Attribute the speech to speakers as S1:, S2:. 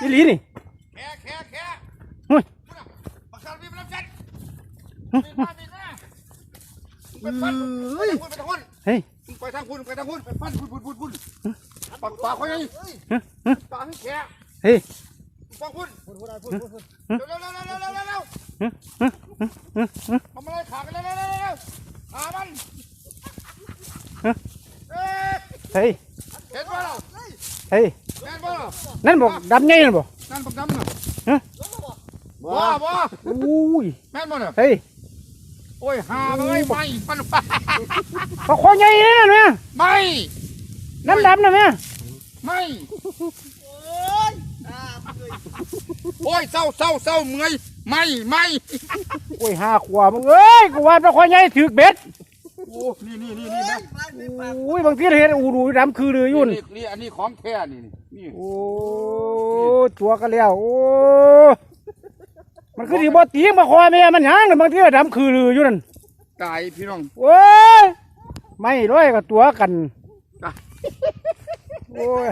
S1: อีหลีนี่
S2: แค่แค่แค่
S1: เฮ้ย
S2: ปากกาบีบน้ำเช็ดบีบมาบีบมาไปฟันไปทางคุณไปทางคุณ
S1: เฮ้ย
S2: ไปทางคุณไปทางคุณไปฟันพุ่นพุ่นพุ่นพุ่นปากปากเขาไงปากให้แค่
S1: เฮ้ย
S2: ฟังคุณ
S3: พูดพูดได้พูดพูดพูด
S2: เร็วเร็วเร็วเร็วเร็วเร็วเร็วทำอะไรขากันเร็วเร็วเร็วเร็วขามันเอ๊ะ
S1: เฮ้ย
S2: เห็นป่ะเรา
S1: เฮ้ย
S2: เห็ นป่ะเรา
S1: นั่นบอกดำใหญ่นั่นบอก
S2: นั่นปักดำน่ะ
S1: ฮะ
S2: บ่บ่
S1: อุ้ย
S2: แม่นบ่เนี่ย
S1: เฮ้ย
S2: โอ้ยหาเลยไม่ปัน
S1: ปลาคอใหญ่นั่นน่ะแม่
S2: ไม่
S1: น้ำดำน่ะแม่
S2: ไม่
S3: โอ้ยอ่าเลย
S2: โอ้ยเศร้าเศร้าเศร้าเมื่อยไม่ไม่
S1: โอ้ยห้าขวบมึงเอ้ยกูว่าปลาคอใหญ่ถือเบ็ด
S2: โอ้นี่นี่นี่นี่นะ
S3: มาสิปาก
S1: อุ้ยบางทีเห็นอูดูดำคือเลยยุ่น
S2: นี่นี่อันนี้ของแท้นี่นี่
S1: โอ้ตัวกันแล้วโอ้มันคือดีบ่ตีงมาคอยแม่มันหยังน่ะบางทีก็ดำคือเลยอยู่นั่น
S2: ตายพี่น้อง
S1: โอ้ยไม่ร้อยกับตัวกันโอ้ย